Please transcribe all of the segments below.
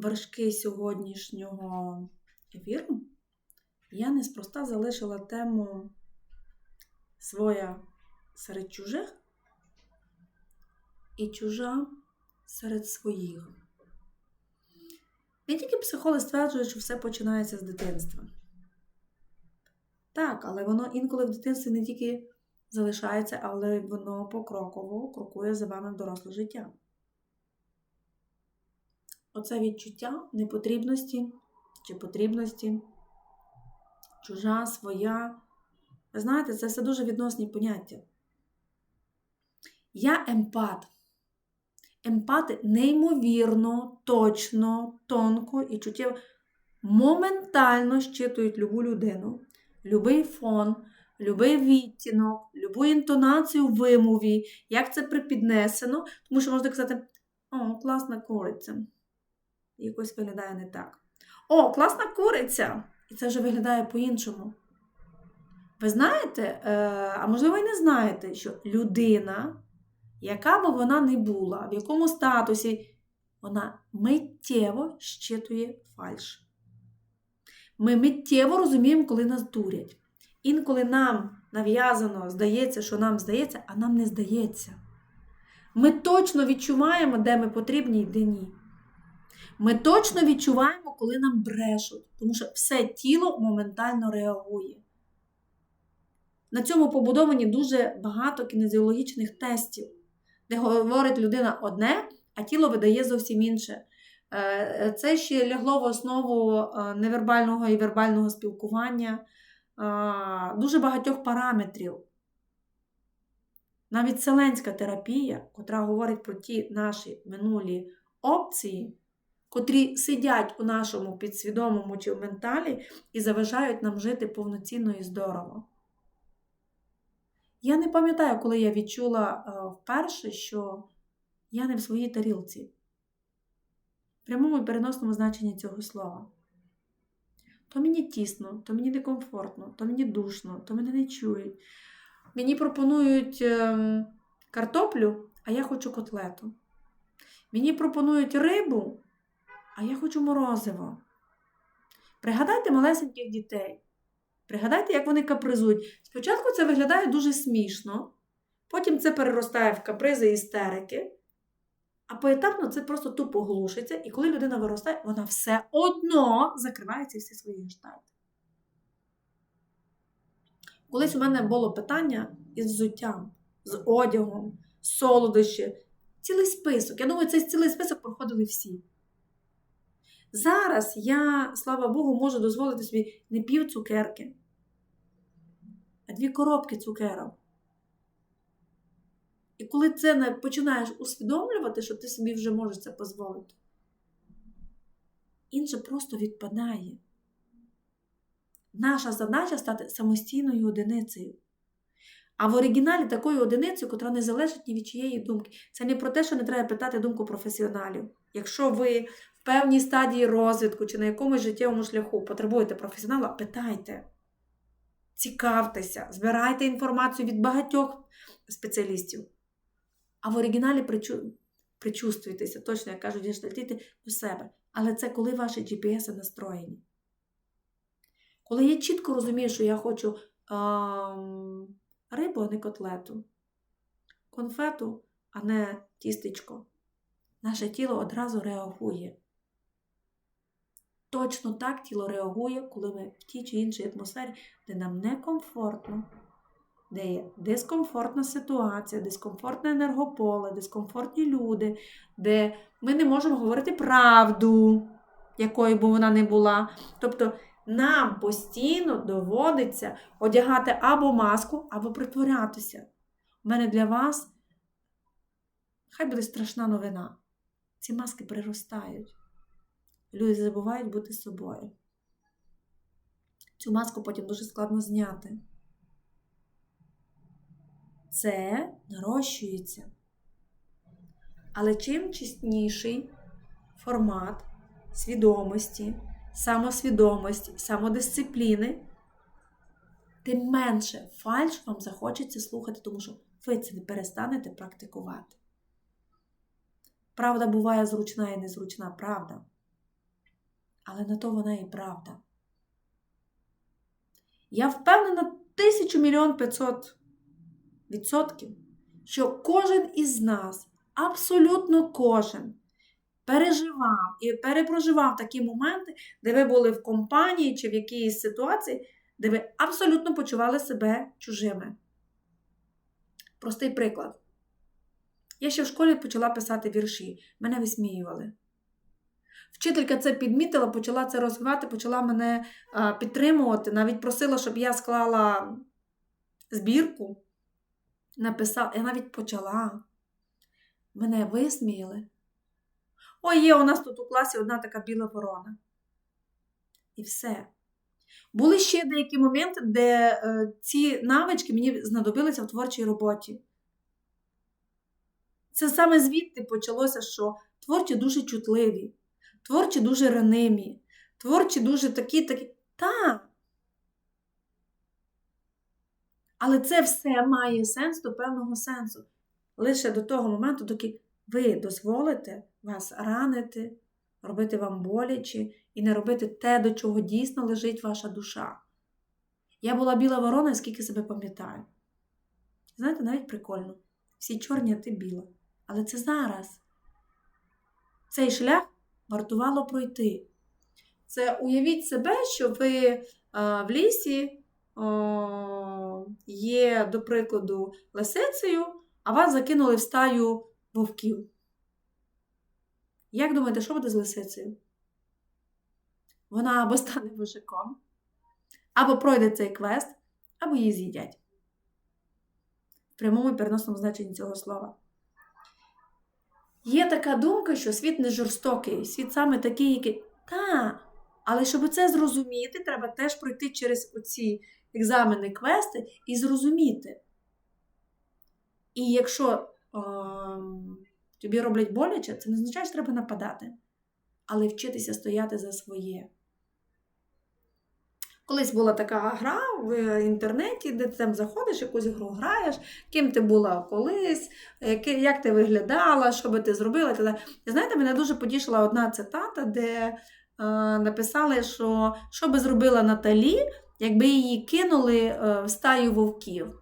вершки сьогоднішнього ефіру я неспроста залишила тему своя серед чужих і чужа серед своїх. Не тільки психологи стверджують, що все починається з дитинства. Так, але воно інколи в дитинстві не тільки залишається, але воно покроково крокує за вами в доросле життя. Оце відчуття непотрібності чи потрібності, чужа, своя. Знаєте, це все дуже відносні поняття. Я емпат. Емпати неймовірно, точно, тонко і чуттєво моментально щитують любу людину, любий фон, любий відтінок, любу інтонацію в вимові, як це припіднесено, тому що можна казати, о, класна куриця. Якось виглядає не так. О, класна куриця! І це вже виглядає по-іншому. Ви знаєте, е, а можливо, і не знаєте, що людина, яка би вона не була, в якому статусі, вона миттєво щитує фальш. Ми миттєво розуміємо, коли нас дурять. Інколи нам нав'язано здається, що нам здається, а нам не здається. Ми точно відчуваємо, де ми потрібні і де ні. Ми точно відчуваємо, коли нам брешуть, тому що все тіло моментально реагує. На цьому побудовані дуже багато кінезіологічних тестів, де говорить людина одне, а тіло видає зовсім інше. Е, це ще лягло в основу е, невербального і вербального спілкування, е, дуже багатьох параметрів. Навіть вселенська терапія, котра говорить про ті наші минулі опції, котрі сидять у нашому підсвідомому чи в менталі і заважають нам жити повноцінно і здорово. Я не пам'ятаю, коли я відчула вперше, що я не в своїй тарілці прямому і переносному значенні цього слова. То мені тісно, то мені некомфортно, то мені душно, то мене не чують. Мені пропонують ем, картоплю, а я хочу котлету. Мені пропонують рибу, а я хочу морозиво. Пригадайте малесеньких дітей. Пригадайте, як вони капризують. Спочатку це виглядає дуже смішно, потім це переростає в капризи і істерики. А поетапно це просто тупо глушиться, і коли людина виростає, вона все одно закриває ці всі свої гештальти. Колись у мене було питання із взуттям, з одягом, солодощі, цілий список. Я думаю, цей цілий список проходили всі. Зараз я, слава Богу, можу дозволити собі не пів цукерки, а дві коробки цукерок. І коли це починаєш усвідомлювати, що ти собі вже можеш це дозволити, інше просто відпадає. Наша задача стати самостійною одиницею. А в оригіналі такою одиницею, котра не залежить ні від чиєї думки. Це не про те, що не треба питати думку професіоналів. Якщо ви в певній стадії розвитку чи на якомусь життєвому шляху потребуєте професіонала, питайте, цікавтеся, збирайте інформацію від багатьох спеціалістів. А в оригіналі причу... причувствуйтеся, точно, як кажуть гештальтити, до себе. Але це коли ваші GPS настроєні. Коли я чітко розумію, що я хочу ем, рибу, а не котлету, конфету, а не тістечко, наше тіло одразу реагує. Точно так тіло реагує, коли ми в тій чи іншій атмосфері, де нам некомфортно де є дискомфортна ситуація, дискомфортне енергополе, дискомфортні люди, де ми не можемо говорити правду, якою б вона не була. Тобто нам постійно доводиться одягати або маску, або притворятися. У мене для вас хай буде страшна новина. Ці маски приростають. Люди забувають бути собою. Цю маску потім дуже складно зняти це нарощується. Але чим чесніший формат свідомості, самосвідомості, самодисципліни, тим менше фальш вам захочеться слухати, тому що ви це не перестанете практикувати. Правда буває зручна і незручна правда. Але на то вона і правда. Я впевнена тисячу мільйон п'ятсот відсотків, що кожен із нас, абсолютно кожен, переживав і перепроживав такі моменти, де ви були в компанії чи в якійсь ситуації, де ви абсолютно почували себе чужими. Простий приклад. Я ще в школі почала писати вірші, мене висміювали. Вчителька це підмітила, почала це розвивати, почала мене підтримувати, навіть просила, щоб я склала збірку, написала, я навіть почала. Мене висміяли. Ой, є у нас тут у класі одна така біла ворона. І все. Були ще деякі моменти, де е, ці навички мені знадобилися в творчій роботі. Це саме звідти почалося, що творчі дуже чутливі, творчі дуже ранимі, творчі дуже такі, такі. Так. Але це все має сенс до певного сенсу. Лише до того моменту, доки ви дозволите вас ранити, робити вам боляче і не робити те, до чого дійсно лежить ваша душа. Я була біла ворона, скільки себе пам'ятаю. Знаєте, навіть прикольно. Всі чорні, а ти біла. Але це зараз. Цей шлях вартувало пройти. Це уявіть себе, що ви а, в лісі є, до прикладу, лисицею, а вас закинули в стаю вовків. Як думаєте, що буде з лисицею? Вона або стане вожаком, або пройде цей квест, або її з'їдять. В прямому і переносному значенні цього слова. Є така думка, що світ не жорстокий, світ саме такий, який. Та, але щоб це зрозуміти, треба теж пройти через оці екзамени, квести і зрозуміти. І якщо о, тобі роблять боляче, це не означає, що треба нападати, але вчитися стояти за своє. Колись була така гра в інтернеті, де ти там заходиш, якусь гру граєш, ким ти була колись, як ти виглядала, що би ти зробила. І знаєте, мене дуже потішила одна цитата, де е, написали, що що би зробила Наталі, якби її кинули е, в стаю вовків.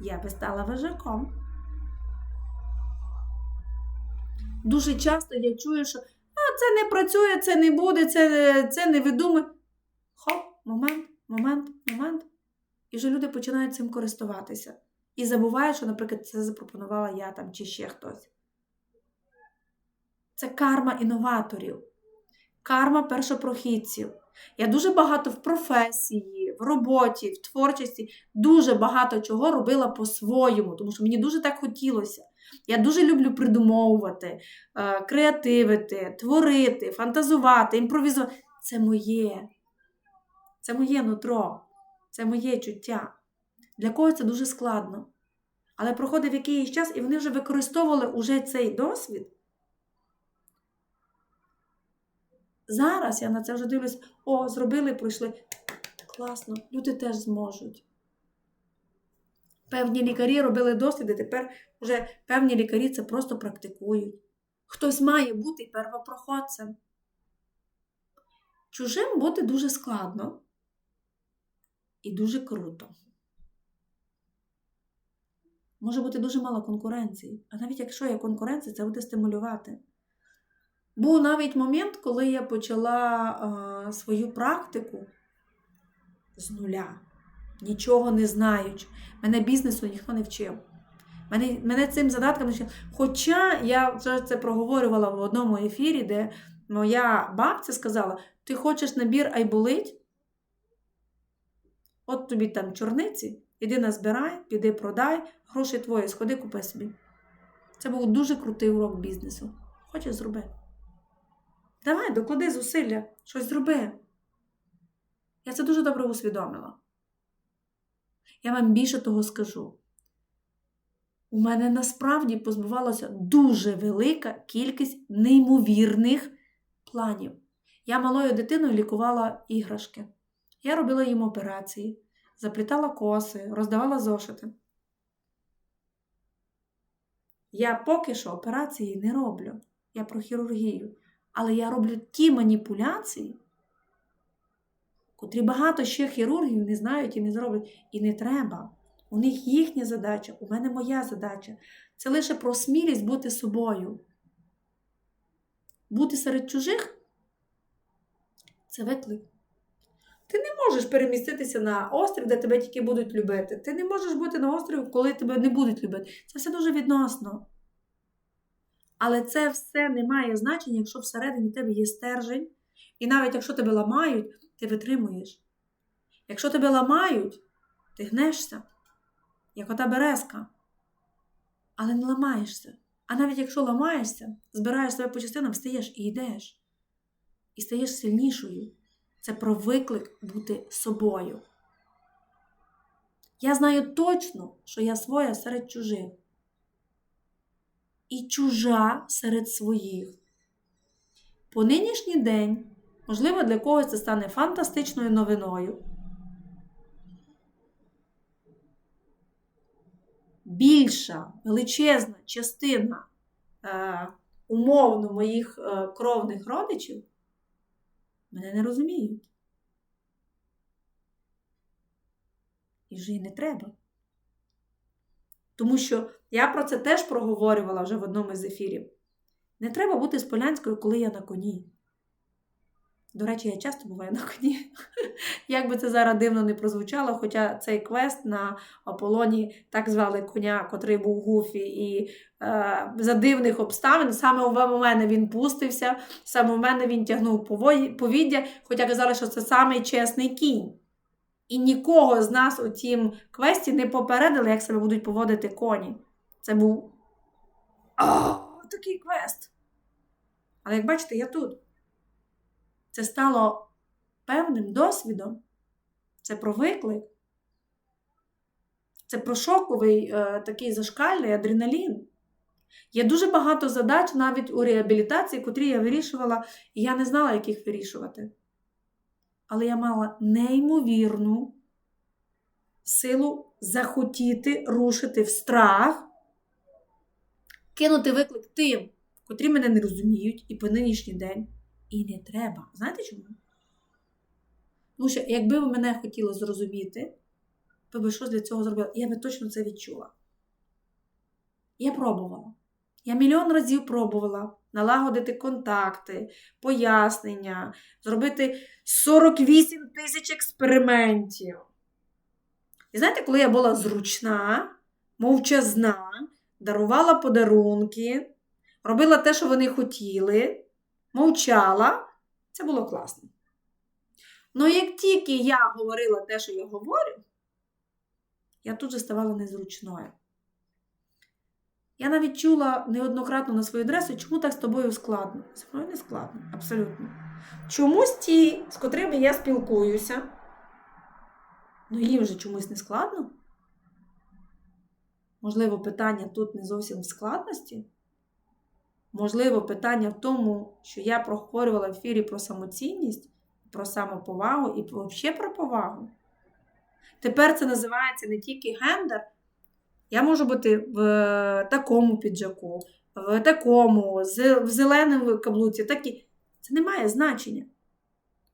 Я би стала вожаком. Дуже часто я чую, що а це не працює, це не буде, це це невідоме. Хоп, момент, момент, момент. І вже люди починають цим користуватися. І забувають, що, наприклад, це запропонувала я там чи ще хтось. Це карма інноваторів, карма першопрохідців. Я дуже багато в професії, в роботі, в творчості, дуже багато чого робила по-своєму, тому що мені дуже так хотілося. Я дуже люблю придумовувати, е, креативити, творити, фантазувати, імпровізувати. Це моє. Це моє нутро, це моє чуття. Для когось це дуже складно. Але проходив якийсь час, і вони вже використовували уже цей досвід. Зараз я на це вже дивлюсь, о, зробили, пройшли. Класно, люди теж зможуть. Певні лікарі робили досліди, тепер вже певні лікарі це просто практикують. Хтось має бути первопроходцем. Чужим бути дуже складно і дуже круто. Може бути дуже мало конкуренції. А навіть якщо є конкуренція, це буде стимулювати. Був навіть момент, коли я почала а, свою практику з нуля нічого не знаючи. Мене бізнесу ніхто не вчив. Мене мене цим задатком не вчив. Хоча я вже це проговорювала в одному ефірі, де моя бабця сказала: ти хочеш набір айболить? От тобі там чорниці, іди назбирай, піди продай, гроші твої, сходи, купи собі. Це був дуже крутий урок бізнесу. Хочеш зроби. Давай, доклади зусилля, щось зроби. Я це дуже добре усвідомила. Я вам більше того скажу. У мене насправді позбувалася дуже велика кількість неймовірних планів. Я малою дитиною лікувала іграшки. Я робила їм операції, заплітала коси, роздавала зошити. Я поки що операції не роблю. Я про хірургію. Але я роблю ті маніпуляції, котрі багато ще хірургів не знають і не зроблять. І не треба. У них їхня задача, у мене моя задача. Це лише про смілість бути собою. Бути серед чужих це виклик. Ти не можеш переміститися на острів, де тебе тільки будуть любити. Ти не можеш бути на острові, коли тебе не будуть любити. Це все дуже відносно. Але це все не має значення, якщо всередині тебе є стержень. І навіть якщо тебе ламають, ти витримуєш. Якщо тебе ламають, ти гнешся, як ота березка. Але не ламаєшся. А навіть якщо ламаєшся, збираєш себе по частинам, стаєш і йдеш. І стаєш сильнішою. Це про виклик бути собою. Я знаю точно, що я своя серед чужих. І чужа серед своїх. По нинішній день, можливо, для когось це стане фантастичною новиною. Більша величезна частина е, умовно моїх е, кровних родичів мене не розуміють. І вже й не треба. Тому що я про це теж проговорювала вже в одному з ефірів. Не треба бути з Полянською, коли я на коні. До речі, я часто буваю на коні. Як би це зараз дивно не прозвучало, хоча цей квест на Аполлоні так звали коня, котрий був Гуфі, і е, за дивних обставин саме у мене він пустився, саме у мене він тягнув повіддя, хоча казали, що це самий чесний кінь. І нікого з нас у тім квесті не попередили, як себе будуть поводити коні. Це був О, такий квест. Але як бачите, я тут. Це стало певним досвідом. Це про виклик. Це про шоковий е, такий зашкальний адреналін. Є дуже багато задач навіть у реабілітації, котрі я вирішувала, і я не знала, як їх вирішувати. Але я мала неймовірну силу захотіти рушити в страх, кинути виклик тим, котрі мене не розуміють, і по нинішній день. І не треба. Знаєте чому? Тому що, якби ви мене хотіли зрозуміти, ви б щось для цього зробили, я би точно це відчула. Я пробувала. Я мільйон разів пробувала налагодити контакти, пояснення, зробити 48 тисяч експериментів. І знаєте, коли я була зручна, мовчазна, дарувала подарунки, робила те, що вони хотіли, мовчала, це було класно. Ну, як тільки я говорила те, що я говорю, я тут же ставала незручною. Я навіть чула неоднократно на свою адресу, чому так з тобою складно. Зі мною не складно, абсолютно. Чомусь ті, з котрими я спілкуюся, ну їм вже чомусь не складно. Можливо, питання тут не зовсім в складності. Можливо, питання в тому, що я проговорювала в ефірі про самоцінність, про самоповагу і взагалі про повагу. Тепер це називається не тільки гендер. Я можу бути в такому піджаку, в такому, в зеленому каблуці. такі. Це не має значення.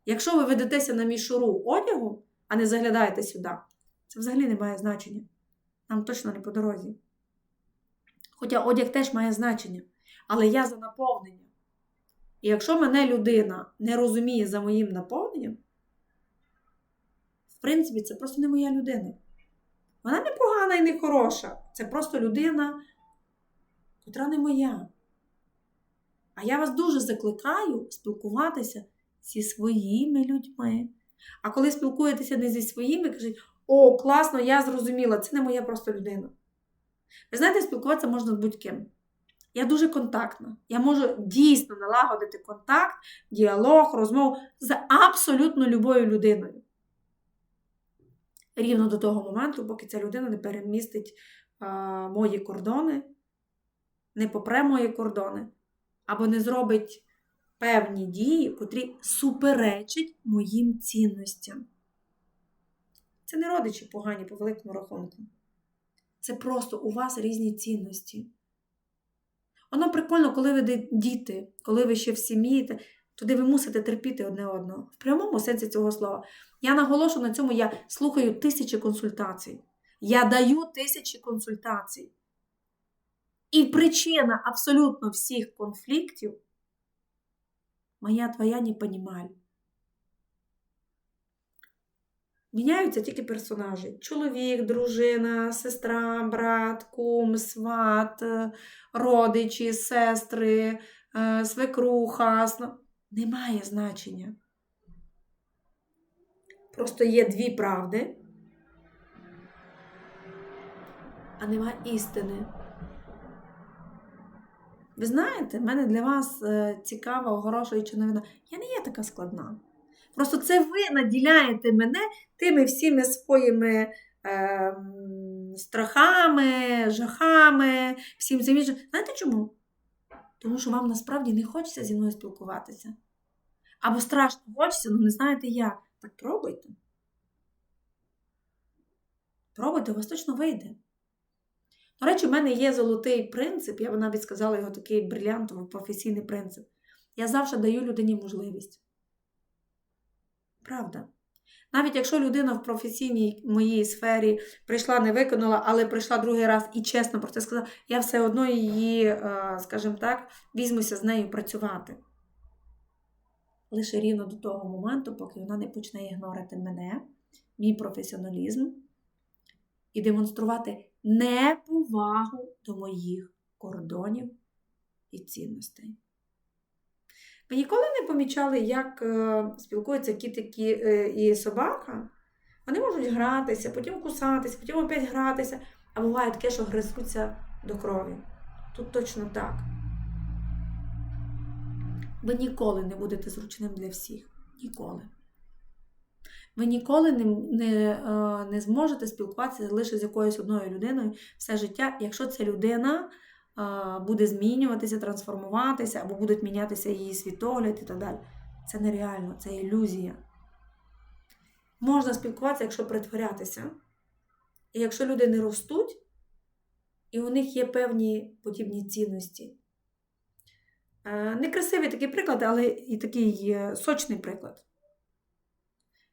Якщо ви ведетеся на мішуру одягу, а не заглядаєте сюди, це взагалі не має значення. Нам точно не по дорозі. Хоча одяг теж має значення. Але я за наповнення. І якщо мене людина не розуміє за моїм наповненням, в принципі, це просто не моя людина. Вона не погана і не хороша. Це просто людина, котра не моя. А я вас дуже закликаю спілкуватися зі своїми людьми. А коли спілкуєтеся не зі своїми, кажуть, о, класно, я зрозуміла, це не моя просто людина. Ви знаєте, спілкуватися можна з будь-ким. Я дуже контактна. Я можу дійсно налагодити контакт, діалог, розмову з абсолютно любою людиною. Рівно до того моменту, поки ця людина не перемістить а, мої кордони, не попре мої кордони, або не зробить певні дії, котрі суперечать моїм цінностям. Це не родичі погані по великому рахунку. Це просто у вас різні цінності. Воно прикольно, коли ви діти, коли ви ще в сім'ї, туди ви мусите терпіти одне одного. В прямому сенсі цього слова. Я наголошую на цьому, я слухаю тисячі консультацій. Я даю тисячі консультацій. І причина абсолютно всіх конфліктів моя твоя непонімаль. Міняються тільки персонажі: чоловік, дружина, сестра, брат, кум, сват, е, родичі, сестри, е, свекруха. Немає значення. Просто є дві правди, а нема істини. Ви знаєте, в мене для вас е, цікава, оголошуюча новина. Я не є така складна. Просто це ви наділяєте мене тими всіми своїми е, страхами, жахами, всім цим. Знаєте чому? Тому що вам насправді не хочеться зі мною спілкуватися. Або страшно хочеться, але не знаєте як. Так пробуйте. Пробуйте, у вас точно вийде. До речі, в мене є золотий принцип, я б навіть сказала його такий брилянтовий професійний принцип. Я завжди даю людині можливість. Правда. Навіть якщо людина в професійній моїй сфері прийшла, не виконала, але прийшла другий раз і чесно про це сказала, я все одно її, е, скажімо так, візьмуся з нею працювати. Лише рівно до того моменту, поки вона не почне ігнорити мене, мій професіоналізм, і демонструвати неповагу до моїх кордонів і цінностей. Ви ніколи не помічали, як е, спілкуються кіт і, е, собака? Вони можуть гратися, потім кусатися, потім опять гратися, а буває таке, що гризуться до крові. Тут точно так. Ви ніколи не будете зручним для всіх. Ніколи. Ви ніколи не, не, е, не зможете спілкуватися лише з якоюсь одною людиною все життя, якщо ця людина буде змінюватися, трансформуватися, або будуть мінятися її світогляд і так далі. Це нереально, це ілюзія. Можна спілкуватися, якщо притворятися. І якщо люди не ростуть, і у них є певні подібні цінності. Е, Некрасивий такий приклад, але і такий сочний приклад.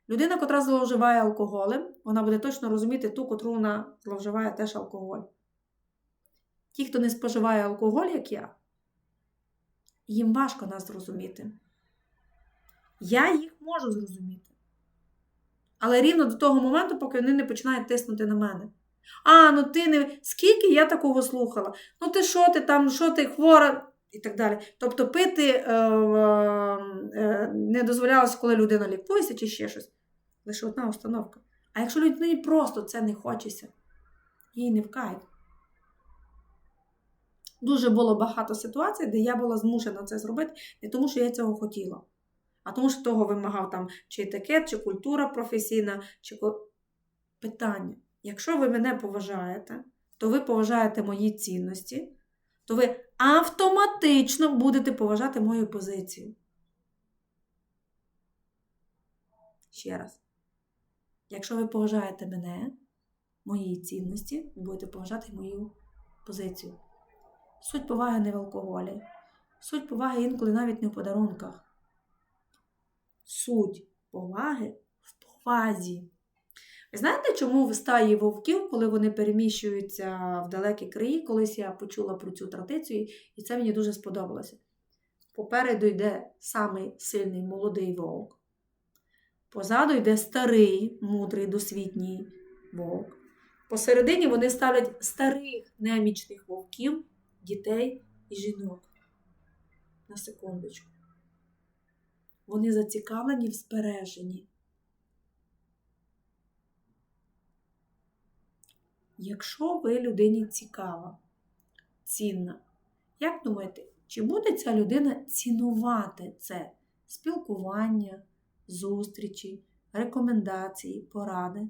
Людина, котра зловживає алкоголем, вона буде точно розуміти ту, котру вона зловживає теж алкоголь. Ті, хто не споживає алкоголь, як я, їм важко нас зрозуміти. Я їх можу зрозуміти. Але рівно до того моменту, поки вони не починають тиснути на мене. А, ну ти не. Скільки я такого слухала? Ну ти що ти там, що ти хвора? І так далі. Тобто пити е, е, не дозволялося, коли людина лікується чи ще щось. Лише одна установка. А якщо людині просто це не хочеться, їй не вкають. Дуже було багато ситуацій, де я була змушена це зробити, не тому, що я цього хотіла, а тому, що того вимагав там чи етикет, чи культура професійна, чи питання. Якщо ви мене поважаєте, то ви поважаєте мої цінності, то ви автоматично будете поважати мою позицію. Ще раз. Якщо ви поважаєте мене, мої цінності, ви будете поважати мою позицію. Суть поваги не в алкоголі. Суть поваги інколи навіть не в подарунках. Суть поваги в повазі. Ви знаєте, чому в стаї вовків, коли вони переміщуються в далекі краї, колись я почула про цю традицію, і це мені дуже сподобалося. Попереду йде самий сильний молодий вовк, позаду йде старий, мудрий, досвітній вовк. Посередині вони ставлять старих немічних вовків, дітей і жінок. На секундочку. Вони зацікавлені в збереженні. Якщо ви людині цікава, цінна, як думаєте, чи буде ця людина цінувати це спілкування, зустрічі, рекомендації, поради?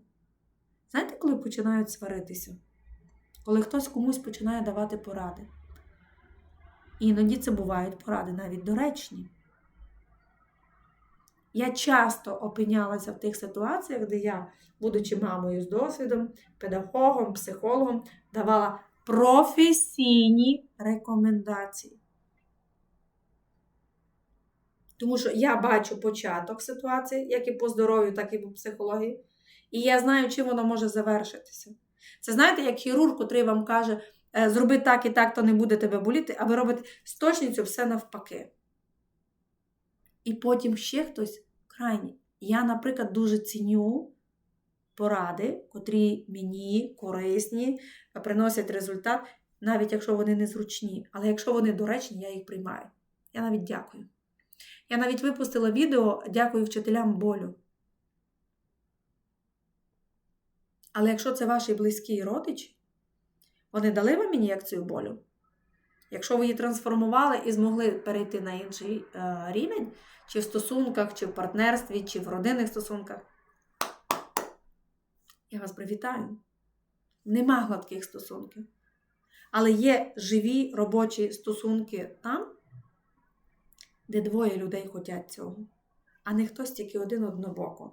Знаєте, коли починають сваритися? Коли хтось комусь починає давати поради. Іноді це бувають поради навіть доречні. Я часто опинялася в тих ситуаціях, де я, будучи мамою з досвідом, педагогом, психологом, давала професійні рекомендації. Тому що я бачу початок ситуації, як і по здоров'ю, так і по психології. І я знаю, чим воно може завершитися. Це знаєте, як хірург, котрий вам каже, «Е, зроби так і так, то не буде тебе боліти, а ви робите з точністю все навпаки. І потім ще хтось крайній. Я, наприклад, дуже ціню поради, котрі мені корисні, приносять результат, навіть якщо вони незручні. Але якщо вони доречні, я їх приймаю. Я навіть дякую. Я навіть випустила відео Дякую вчителям болю. Але якщо це ваші близькі родичі, вони дали вам ін'єкцію болю. Якщо ви її трансформували і змогли перейти на інший е, рівень, чи в стосунках, чи в партнерстві, чи в родинних стосунках, я вас привітаю. Нема гладких стосунків. Але є живі робочі стосунки там, де двоє людей хочуть цього, а не хтось тільки один однобоко.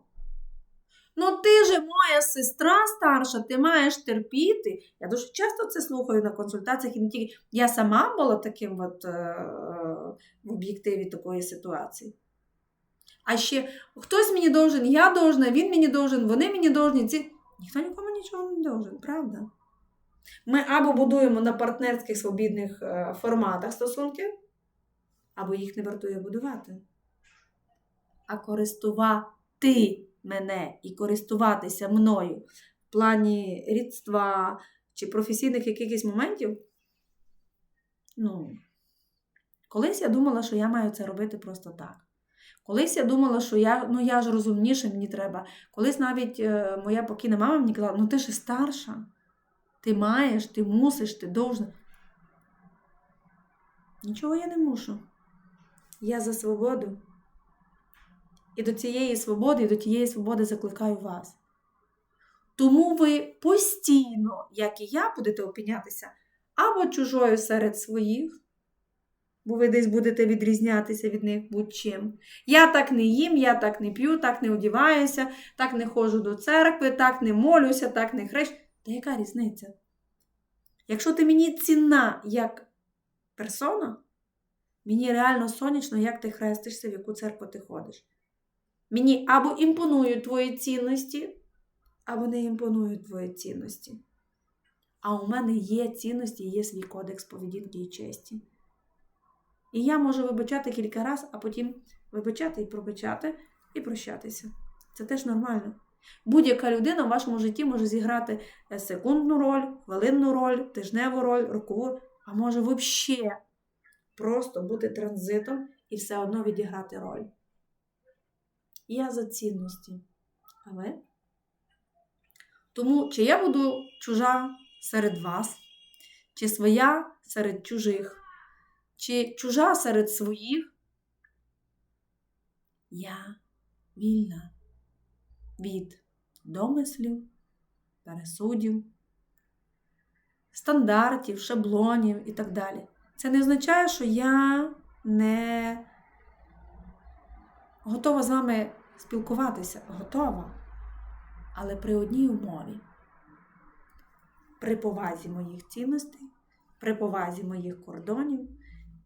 Ну, ти же моя сестра старша, ти маєш терпіти. Я дуже часто це слухаю на консультаціях, і не тільки я сама була таким от, е, в об'єктиві такої ситуації. А ще хтось мені должен, я должна, він мені должен, вони мені должні. Ці... Ніхто нікому нічого не должен, правда? Ми або будуємо на партнерських свобідних е, форматах стосунки, або їх не вартує будувати. А користувати мене і користуватися мною в плані рідства чи професійних якихось моментів. Ну, колись я думала, що я маю це робити просто так. Колись я думала, що я ну я ж розумніше, мені треба. Колись навіть е, моя покійна мама мені казала, ну ти ж старша, ти маєш, ти мусиш, ти должна. Нічого я не мушу. Я за свободу. І до цієї свободи, і до тієї свободи закликаю вас. Тому ви постійно, як і я, будете опинятися або чужою серед своїх, бо ви десь будете відрізнятися від них будь-чим. Я так не їм, я так не п'ю, так не одіваюся, так не ходжу до церкви, так не молюся, так не хрещу. Та яка різниця? Якщо ти мені цінна як персона, мені реально сонячно, як ти хрестишся, в яку церкву ти ходиш. Мені або імпонують твої цінності, або не імпонують твої цінності. А у мене є цінності, є свій кодекс поведінки і честі. І я можу вибачати кілька разів, а потім вибачати і пробачати, і прощатися. Це теж нормально. Будь-яка людина в вашому житті може зіграти е, секундну роль, хвилинну роль, тижневу роль, рокову, а може взагалі просто бути транзитом і все одно відіграти роль. Я за цінності. А ви? Тому, чи я буду чужа серед вас, чи своя серед чужих, чи чужа серед своїх, я вільна від домислів, пересудів, стандартів, шаблонів і так далі. Це не означає, що я не готова з вами спілкуватися, готова. Але при одній умові. При повазі моїх цінностей, при повазі моїх кордонів,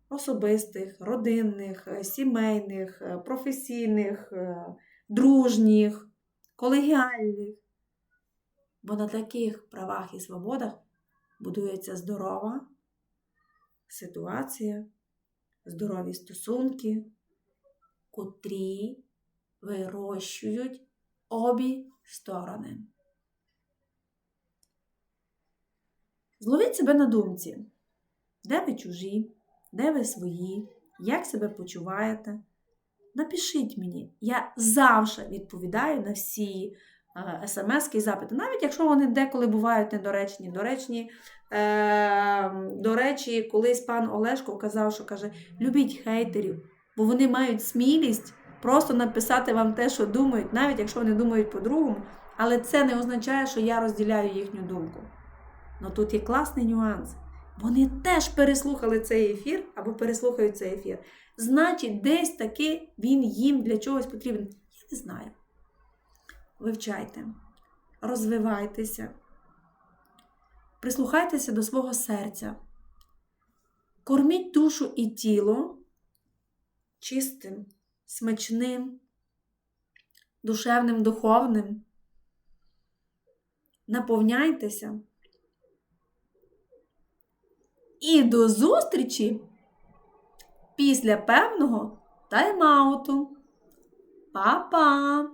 особистих, родинних, сімейних, професійних, дружніх, колегіальних. Бо на таких правах і свободах будується здорова ситуація, здорові стосунки, котрі вирощують обі сторони. Зловіть себе на думці, де ви чужі, де ви свої, як себе почуваєте. Напишіть мені, я завжди відповідаю на всі смс і запити, навіть якщо вони деколи бувають недоречні. Доречні, е, До речі, колись пан Олешко казав, що каже, любіть хейтерів, бо вони мають смілість просто написати вам те, що думають, навіть якщо вони думають по-другому, але це не означає, що я розділяю їхню думку. Ну тут є класний нюанс. Вони теж переслухали цей ефір або переслухають цей ефір. Значить, десь таки він їм для чогось потрібен. Я не знаю. Вивчайте, розвивайтеся, Прислухайтеся до свого серця. Корміть душу і тіло чистим, смачним, душевним, духовним. Наповняйтеся. І до зустрічі після певного тайм-ауту. Па-па!